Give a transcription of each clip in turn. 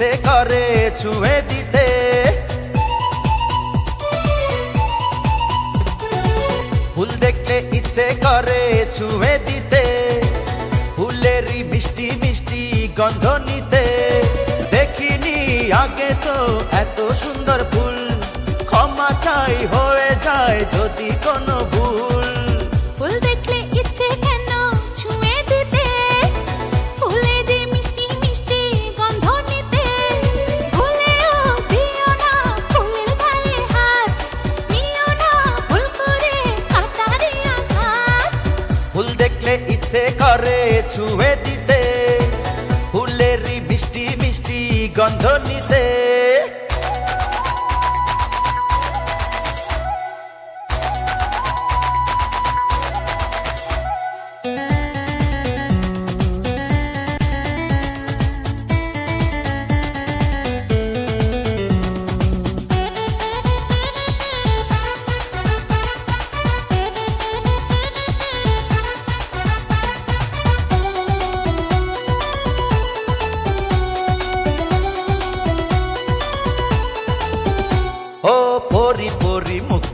ইচ্ছে করে ছুঁয়ে দিতে। ফুল দেখলে ইচ্ছে করে ছুঁয়ে দিতে। ফুলেরই মিষ্টি মিষ্টি গন্ধ নিতে। দেখিনি আগে তো এত সুন্দর ফুল। ক্ষমা চাই, হয়ে যায় যদি কোনো ভুল। ইচ্ছে করে ছুঁয়ে দিতে। ফুলেরই মিষ্টি মিষ্টি গন্ধ নিতে।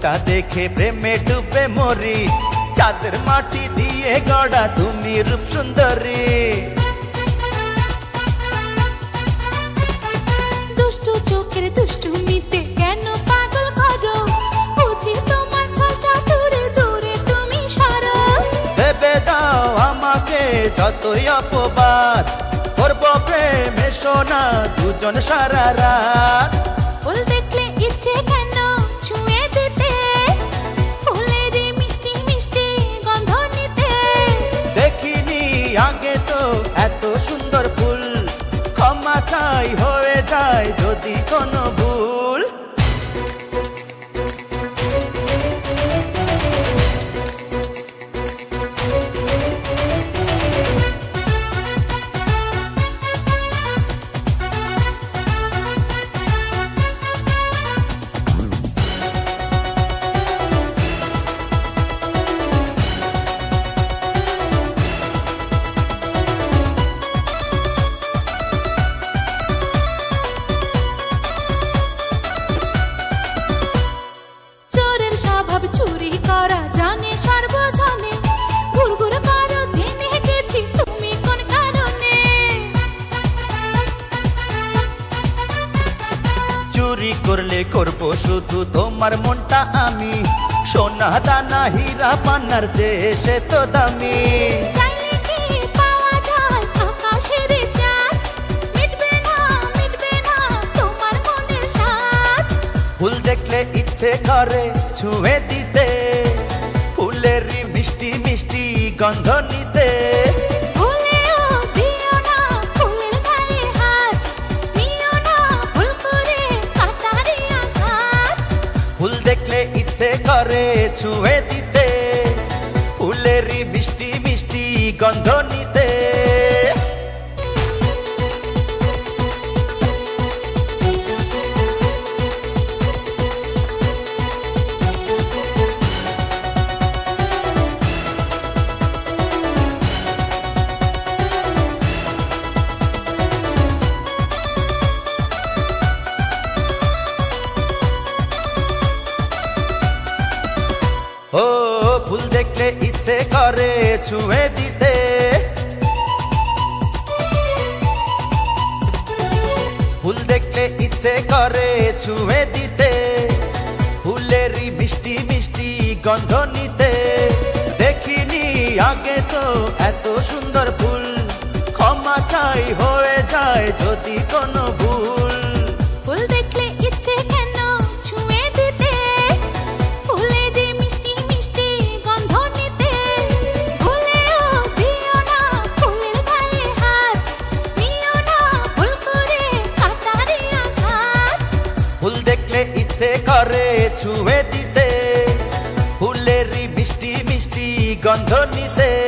পরি দেখে প্রেমে ডুবে মরি। চাঁদের মাটি দিয়ে গড়া তুমি রূপ সুন্দরী। দুষ্টু চোখের দুষ্টুমিতে কেন পাগল করো? বুঝি তোমার ছলটা দূরে দূরে তুমি সরো। ভেবে দাও আমাকে যতই অপবাদ। করব প্রেমে সোনা দুজন সারা রাত। ফুল আগে তো এত সুন্দর ফুল ক্ষমা চাই হয়ে যায় যদি কোনো ভুল। চুরি করলে করব শুধু তোমার মনটা আমি। সোনা দানা হীরা পান্নার যে সে তো দামি। ফুল দেখলে ইচ্ছে করে ছুঁয়ে দিতে। ফুলেরই মিষ্টি মিষ্টি গন্ধ ইচ্ছে করে ছুঁয়ে ফুল দেখলে ইচ্ছে করে ছুঁয়ে দিতে। ফুল দেখলে ইচ্ছে করে ছুঁয়ে দিতে। ফুলেরই মিষ্টি মিষ্টি গন্ধ নিতে। দেখিনি আগে তো গন্ধ নিতে